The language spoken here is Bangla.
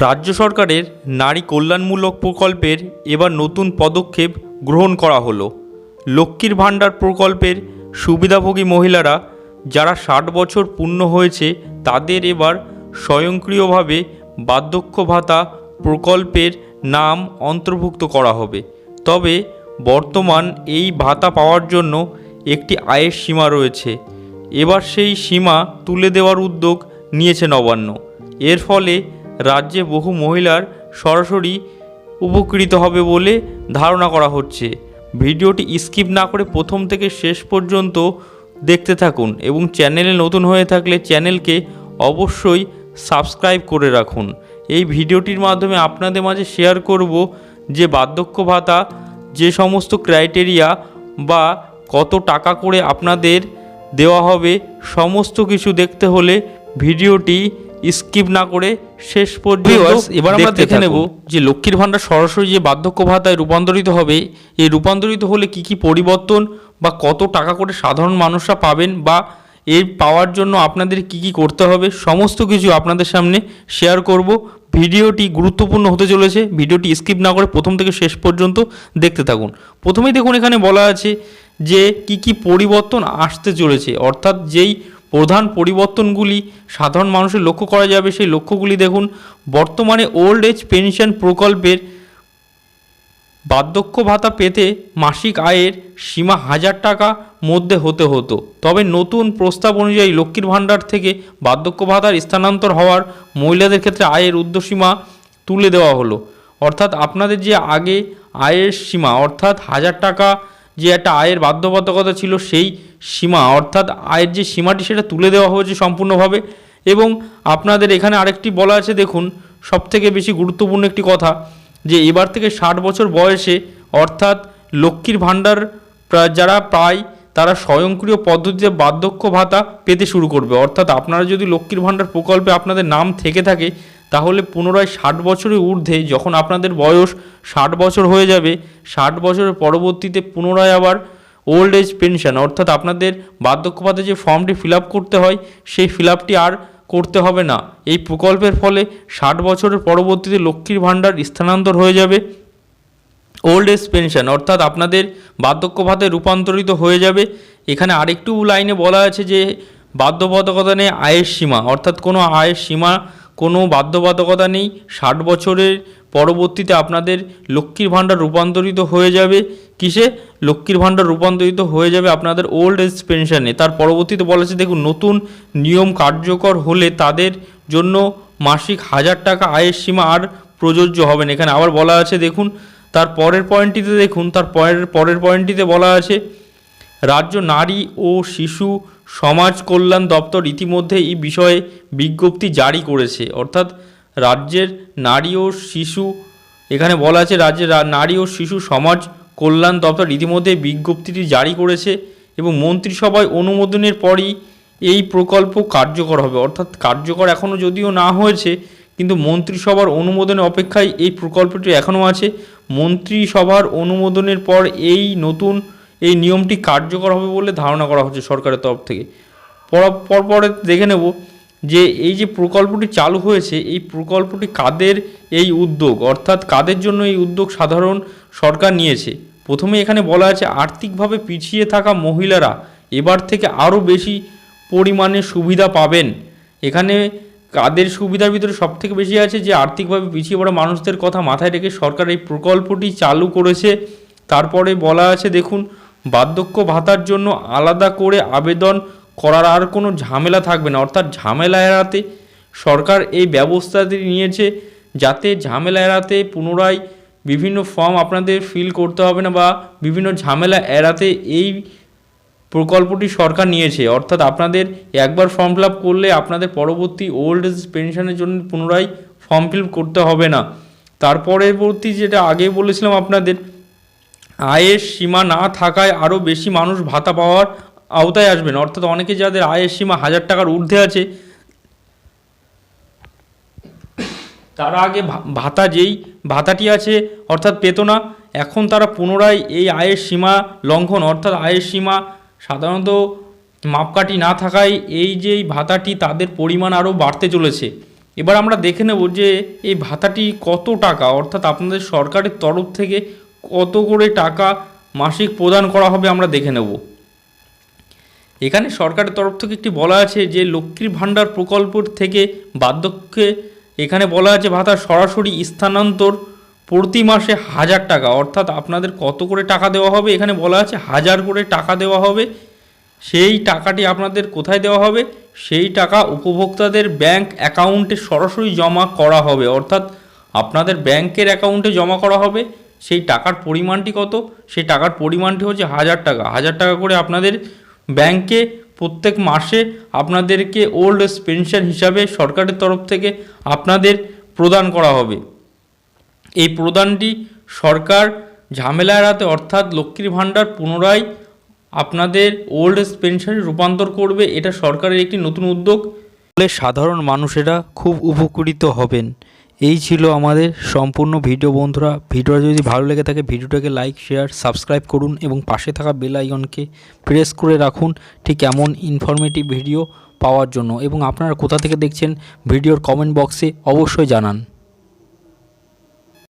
রাজ্য সরকারের নারী কল্যাণমূলক প্রকল্পের এবার নতুন পদক্ষেপ গ্রহণ করা হলো। লক্ষ্মীর ভাণ্ডার প্রকল্পের সুবিধাভোগী মহিলারা যারা ষাট বছর পূর্ণ হয়েছে, তাদের এবার স্বয়ংক্রিয়ভাবে বার্ধক্য ভাতা প্রকল্পের নাম অন্তর্ভুক্ত করা হবে। তবে বর্তমান এই ভাতা পাওয়ার জন্য একটি আয়ের সীমা রয়েছে। এবার সেই সীমা তুলে দেওয়ার উদ্যোগ নিয়েছে নবান্ন। এর ফলে রাজ্যে বহু মহিলার সরাসরি উপকৃত হবে বলে ধারণা করা হচ্ছে। ভিডিওটি স্কিপ না করে প্রথম থেকে শেষ পর্যন্ত দেখতে থাকুন এবং চ্যানেলে নতুন হয়ে থাকলে চ্যানেলকে অবশ্যই সাবস্ক্রাইব করে রাখুন। এই ভিডিওটির মাধ্যমে আপনাদের মাঝে শেয়ার করব যে বার্ধক্য ভাতা, যে সমস্ত ক্রাইটেরিয়া বা কত টাকা করে আপনাদের দেওয়া হবে, সমস্ত কিছু দেখতে হলে ভিডিওটি স্কিপ না করে শেষ পর্যন্ত এবার আমরা দেখে নেব যে লক্ষ্মীর ভাণ্ডার সরাসরি যে বার্ধক্য ভাতায় রূপান্তরিত হবে এই রূপান্তরিত হলে কি কি পরিবর্তন বা কত টাকা করে সাধারণ মানুষরা পাবেন বা এই পাওয়ার জন্য আপনাদের কি কি করতে হবে সমস্ত কিছু আপনাদের সামনে শেয়ার করব। ভিডিওটি গুরুত্বপূর্ণ হতে চলেছে ভিডিওটি স্কিপ না করে প্রথম থেকে শেষ পর্যন্ত দেখতে থাকুন। প্রথমেই দেখুন এখানে বলা আছে যে কি কি পরিবর্তন আসতে চলেছে অর্থাৎ যেই প্রধান পরিবর্তনগুলি সাধারণ মানুষের লক্ষ্য করা যাবে। সেই লক্ষ্যগুলি দেখুন, বর্তমানে ওল্ড এজ পেনশন প্রকল্পের বার্ধক্য ভাতা পেতে মাসিক আয়ের সীমা হাজার টাকা মধ্যে হতে হতো। তবে নতুন প্রস্তাব অনুযায়ী লক্ষ্মীর ভাণ্ডার থেকে বার্ধক্য ভাতার স্থানান্তর হওয়ার মহিলাদের ক্ষেত্রে আয়ের ঊর্ধ্বসীমা তুলে দেওয়া হলো। অর্থাৎ আপনাদের যে আগে আয়ের সীমা, অর্থাৎ হাজার টাকা যে একটা আয়ের বাধ্যবাধকতা ছিল সেই সীমা, অর্থাৎ আয়ের যে সীমাটি সেটা তুলে দেওয়া হয়েছে সম্পূর্ণভাবে। এবং আপনাদের এখানে আরেকটি বলা আছে, দেখুন, সবথেকে বেশি গুরুত্বপূর্ণ একটি কথা, যে এবার থেকে ষাট বছর বয়সে, অর্থাৎ লক্ষ্মীর ভাণ্ডার যারা পায়, তারা স্বয়ংক্রিয় পদ্ধতিতে বার্ধক্য ভাতা পেতে শুরু করবে। অর্থাৎ আপনারা যদি লক্ষ্মীর ভাণ্ডার প্রকল্পে আপনাদের নাম থেকে থাকে তাহলে পুনরায় ষাট বছরের ঊর্ধ্বে যখন আপনাদের বয়স ষাট বছর হয়ে যাবে, ষাট বছরের পরবর্তীতে পুনরায় আবার ওল্ড এজ পেনশন অর্থাৎ আপনাদের বার্ধক্য ভাতা যে ফর্মটি ফিল করতে হয়, সেই ফিল আর করতে হবে না। এই প্রকল্পের ফলে ষাট বছরের পরবর্তীতে লক্ষ্মীর ভাণ্ডার স্থানান্তর হয়ে যাবে। ওল্ড এজ পেনশন অর্থাৎ আপনাদের বার্ধক্য ভাতায় রূপান্তরিত হয়ে যাবে। এখানে আরেকটু লাইনে বলা আছে যে বাধ্যবাধকতা নেই আয়ের সীমা, অর্থাৎ কোনো আয়ের সীমা কোনো বাধ্যবাধকতা নেই। ষাট বছরের পরবর্তীতে আপনাদের লক্ষ্মীর ভাণ্ডার রূপান্তরিত হয়ে যাবে। কিসে? লক্ষ্মীর ভাণ্ডার রূপান্তরিত হয়ে যাবে আপনাদের ওল্ড এজ পেনশনে তার পরবর্তীতে বলা আছে, দেখুন, নতুন নিয়ম কার্যকর হলে তাদের জন্য মাসিক হাজার টাকা আয়ের সীমা আর প্রযোজ্য হবে না। এখানে আবার বলা আছে, দেখুন, তার পরের পয়েন্টটিতে দেখুন, তার পরের পরের পয়েন্টটিতে বলা আছে, রাজ্য নারী ও শিশু সমাজ কল্যাণ দপ্তর ইতিমধ্যে এই বিষয়ে বিজ্ঞপ্তি জারি করেছে। অর্থাৎ রাজ্যের নারী ও শিশু, এখানে বলা আছে রাজ্যের নারী ও শিশু সমাজ কল্যাণ দপ্তর ইতিমধ্যে বিজ্ঞপ্তিটি জারি করেছে এবং মন্ত্রিসভায় অনুমোদনের পরই এই প্রকল্প কার্যকর হবে। অর্থাৎ কার্যকর এখনও যদিও না হয়েছে, কিন্তু মন্ত্রিসভার অনুমোদনের অপেক্ষায় এই প্রকল্পটি এখনও আছে। মন্ত্রিসভার অনুমোদনের পর এই নতুন এই নিয়মটি কার্যকর হবে বলে ধারণা করা হচ্ছে সরকারের তরফ থেকে। পর- পরপরে দেখে নেব যে এই যে প্রকল্পটি চালু হয়েছে, এই প্রকল্পটি কাদের এই উদ্যোগ, অর্থাৎ কাদের জন্য এই উদ্যোগ সাধারণ সরকার নিয়েছে? প্রথমে এখানে বলা আছে, আর্থিকভাবে পিছিয়ে থাকা মহিলারা এবার থেকে আরও বেশি পরিমাণে সুবিধা পাবেন। এখানে কাদের সুবিধার ভিতরে সবথেকে বেশি আছে যে, আর্থিকভাবে পিছিয়ে পড়া মানুষদের কথা মাথায় রেখে সরকার এই প্রকল্পটি চালু করেছে। তারপরে বলা আছে, দেখুন বার্ধক্য ভাতার জন্য আলাদা করে আবেদন করার আর কোনো ঝামেলা থাকবে না। অর্থাৎ ঝামেলা এড়াতে সরকার এই ব্যবস্থাটি নিয়েছে যাতে ঝামেলা এড়াতে পুনরায় বিভিন্ন ফর্ম আপনাদের ফিল করতে হবে না বা বিভিন্ন ঝামেলা এড়াতে এই প্রকল্পটি সরকার নিয়েছে। অর্থাৎ আপনাদের একবার ফর্ম ফিল করলে আপনাদের পরবর্তী ওল্ড এজ পেনশনের জন্য পুনরায় ফর্ম ফিল করতে হবে না। তার পরবর্তী যেটা আগে বলেছিলাম আপনাদের আয়ের সীমা না থাকায় আরও বেশি মানুষ ভাতা পাওয়ার আওতায় আসবেন। অর্থাৎ অনেকে যাদের আয়ের সীমা হাজার টাকার ঊর্ধ্বে আছে, তারা আগে ভাতা যেই ভাতাটি আছে, অর্থাৎ পেত না, এখন তারা পুনরায় এই আয়ের সীমা লঙ্ঘন, অর্থাৎ আয়ের সীমা সাধারণত মাপকাঠি না থাকায় এই যে ভাতাটি তাদের পরিমাণ আরও বাড়তে চলেছে। এবার আমরা দেখে নেব যে এই ভাতাটি কত টাকা, অর্থাৎ আপনাদের সরকারের তরফ থেকে কত করে টাকা মাসিক প্রদান করা হবে আমরা দেখে নেব। এখানে সরকারের তরফ থেকে একটি বলা আছে যে, লক্ষ্মীর ভাণ্ডার প্রকল্প থেকে বার্ধক্যে এখানে বলা আছে, ভাতা সরাসরি স্থানান্তর প্রতি মাসে হাজার টাকা, অর্থাৎ আপনাদের কত করে টাকা দেওয়া হবে? এখানে বলা আছে, হাজার করে টাকা দেওয়া হবে। সেই টাকাটি আপনাদের কোথায় দেওয়া হবে? সেই টাকা উপভোক্তাদের ব্যাংক অ্যাকাউন্টে সরাসরি জমা করা হবে, অর্থাৎ আপনাদের ব্যাংকের অ্যাকাউন্টে জমা করা হবে। সেই টাকার পরিমাণটি কত? সেই টাকার পরিমাণটি হচ্ছে হাজার টাকা। হাজার টাকা করে আপনাদের ব্যাংকে প্রত্যেক মাসে আপনাদেরকে ওল্ড এজ পেনশন হিসাবে সরকারের তরফ থেকে আপনাদের প্রদান করা হবে। এই প্রদানটি সরকার ঝামেলা এড়াতে অর্থাৎ লক্ষ্মীর ভাণ্ডার পুনরায় আপনাদের ওল্ড এজ পেনশনে রূপান্তর করবে, এটা সরকারের একটি নতুন উদ্যোগ। ফলে সাধারণ মানুষেরা খুব উপকৃত হবেন। এই ছিল আমাদের সম্পূর্ণ ভিডিও, বন্ধুরা। ভিডিওটা যদি ভালো লেগে থাকে, ভিডিওটাকে লাইক শেয়ার সাবস্ক্রাইব করুন এবং পাশে থাকা বেল আইকনকে প্রেস করে রাখুন। ঠিক এমন ইনফরমেটিভ ভিডিও পাওয়ার জন্য। এবং আপনারা কোথা থেকে দেখছেন, ভিডিওর কমেন্ট বক্সে অবশ্যই জানান।